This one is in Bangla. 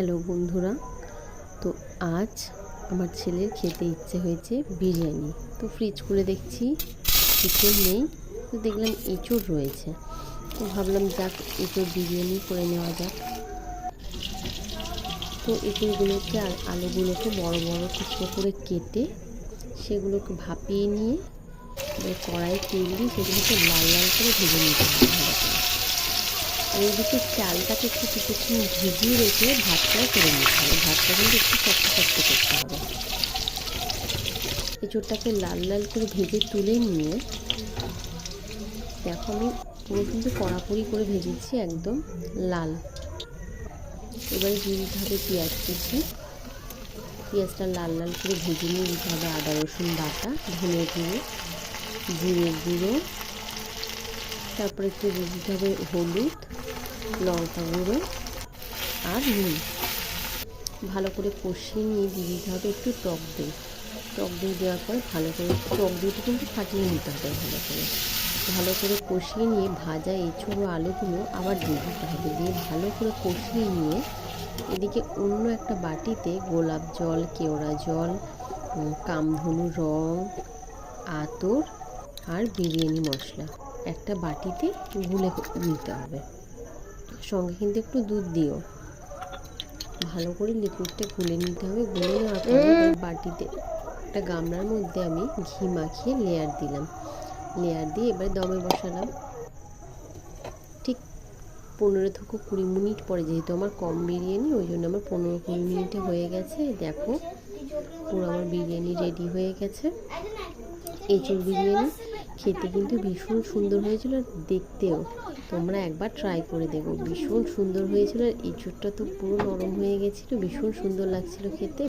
হ্যালো বন্ধুরা। তো আজ আমার ছেলের খেতে ইচ্ছে হয়েছে বিরিয়ানি। তো ফ্রিজ খুলে দেখছি চিকেন নেই। তো দেখলাম এঁচড় রয়েছে। তো ভাবলাম যাক, এঁচড় বিরিয়ানি করে নেওয়া যাক। তো এঁচড়গুলোকে আর আলুগুলোকে বড় বড় টুকরো করে কেটে সেগুলোকে ভাপিয়ে নিয়ে কড়াইয়ে তেল দিয়ে সেগুলোকে লাল লাল করে ভেজে নিতে হবে। আর চালটাকে একটু কিছুক্ষণ ভিজিয়ে রেখে ভাতটা করে নিতে হবে। ভাতটা কিন্তু একটু শক্ত শক্ত করতে হবে। এঁচোড়টাকে লাল লাল করে ভেজে তুলে নিয়ে দেখো আমি পুরো কিন্তু কড়াকড়ি করে ভেজেছি একদম লাল। এবারে দিয়ে হবে পেঁয়াজ কুচি। পেঁয়াজটা লাল লাল করে ভেজে নিয়ে দিতে হবে আদা, রসুন বাটা, ধনে গুঁড়ো জিরের গুঁড়ো। তারপরে একটু দিয়ে দিতে হবে হলুদ। লঙ্কা গুঁড়ো আর নুন ভালো করে কষিয়ে নিয়ে দিয়ে দিতে হবে, একটু টক দই। টক দই দেওয়ার পরে ভালো করে, টক দইটা কিন্তু ফাটিয়ে নিতে হবে ভালো করে। ভালো করে কষিয়ে নিয়ে ভাজা এঁচড়ো আলুগুলো আবার দিয়ে দিতে হবে। দিয়ে ভালো করে কষিয়ে নিয়ে এদিকে অন্য একটা বাটিতে গোলাপ জল, কেওড়া জল কামধনু রং, আতর আর বিরিয়ানি মশলা একটা বাটিতে গুলে নিতে হবে। সঙ্গে কিন্তু একটু দুধ দিও। ভালো করে লিকুইডটা গুলে নিতে হবে। গুলে নেওয়ার পরে বাটিতে একটা গামলার মধ্যে আমি ঘি মাখিয়ে লেয়ার দিলাম। লেয়ার দিয়ে এবারে দমে বসালাম। ঠিক পনেরো থেকে কুড়ি মিনিট পরে যেহেতু আমার কম বিরিয়ানি ওই জন্য আমার পনেরো কুড়ি মিনিটে হয়ে গেছে। দেখো পুরো আমার বিরিয়ানি রেডি হয়ে গেছে। এঁচুর বিরিয়ানি। খেতে কিন্তু ভীষণ সুন্দর হয়েছিল আর দেখতেও। তোমরা একবার ট্রাই করে দেখো। ভীষণ সুন্দর হয়েছিল। আর এঁচুরটা তো পুরো নরম হয়ে গেছিল। ভীষণ সুন্দর লাগছিল খেতে।